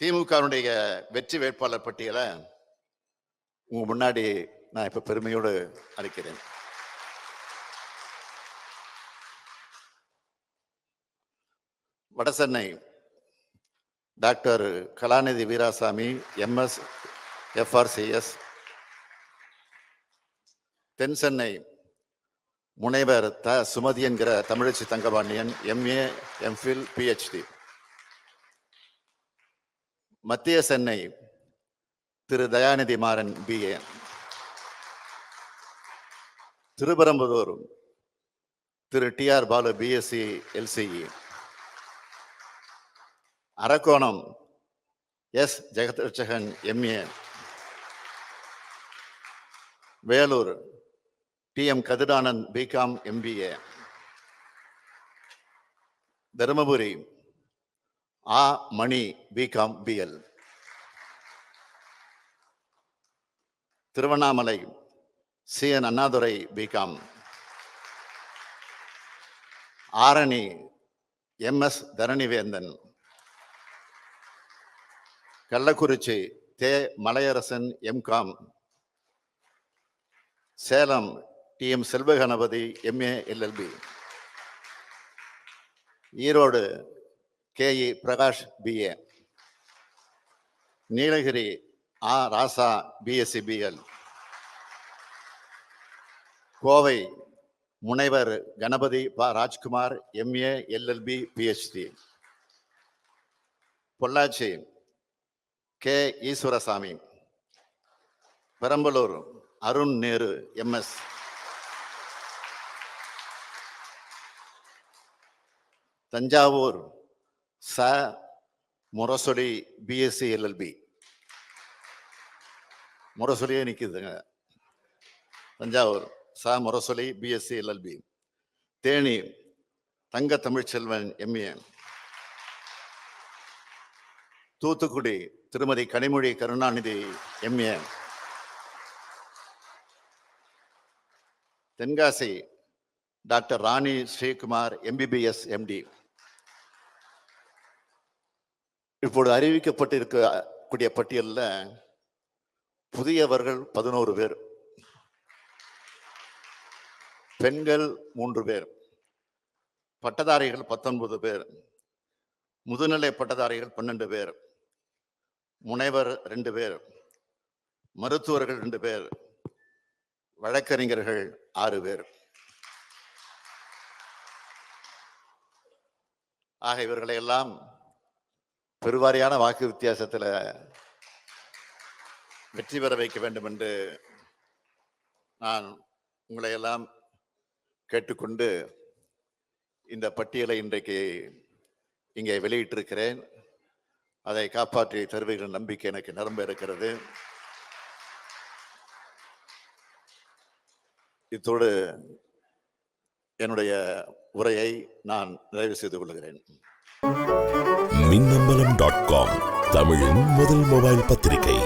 திமுகவினுடைய வெற்றி வேட்பாளர் பட்டியலை உங்க முன்னாடி நான் இப்ப பெருமையோடு அளிக்கிறேன். Vadachennai doctor Kalanidhi Veeraswamy MS FRCS தென் சென்னை முனைவர் த சுமதி என்கிற Thamizhachi Thangapandian MA MPhil PhD. மத்திய Chennai Thiru Dayanidhi Maran BA Sriperumbudur Thiru T. R. Baalu BSc LCE Arakkonam S. Jagathrakshakan MA Vellore T. M. Kathiranand BCom MBA Dharmapuri ஆ. Mani BCom BL Tiruvannamalai C. N. Annadurai BCom. Arani MS Dharanivendhan. Kallakurichi தே. Malaiyarasan MCom Salem T. M. Selvaganapathi MA LLB Erode K. E. Prakash BA Nilgiri ஆ Raja BSc BL Kovai முனைவர் கணபதி ப Rajkumar MA LLB PhD Pollachi K. Eswarasamy. Perambalur Arun Nehru MS Thanjavur ச. Murasoli BSc LLB முரசொலியே நிற்குதுங்க தஞ்சாவூர் சா. Murasoli BSc LLB Theni தங்க Tamilselvan MA Thoothukudi Thirumathi Kanimozhi Karunanidhi MA Tenkasi doctor Rani Srikumar MBBS MD இப்போது அறிவிக்கப்பட்டிருக்கக்கூடிய பட்டியலில் புதியவர்கள் பதினோரு பேர். பெண்கள் மூன்று பேர். பட்டதாரிகள் பத்தொன்பது பேர். முதுநிலை பட்டதாரிகள் பன்னெண்டு பேர். முனைவர் ரெண்டு பேர். மருத்துவர்கள் ரெண்டு பேர். வழக்கறிஞர்கள் ஆறு பேர். ஆக இவர்களை எல்லாம் பெருவாரியான வாக்கு வித்தியாசத்தில் வெற்றி பெற வைக்க வேண்டும் என்று நான் உங்களை எல்லாம் கேட்டுக்கொண்டு இந்த பட்டியலை இன்றைக்கு இங்கே வெளியிட்டிருக்கிறேன். அதை காப்பாற்றி தருவீர்கள் நம்பிக்கை எனக்கு நிரம்ப இருக்கிறது. இத்தோடு என்னுடைய உரையை நான் நிறைவு செய்து கொள்கிறேன். மின்னம்பலம் டாட் காம் தமிழின் முதல் மொபைல் பத்திரிகை.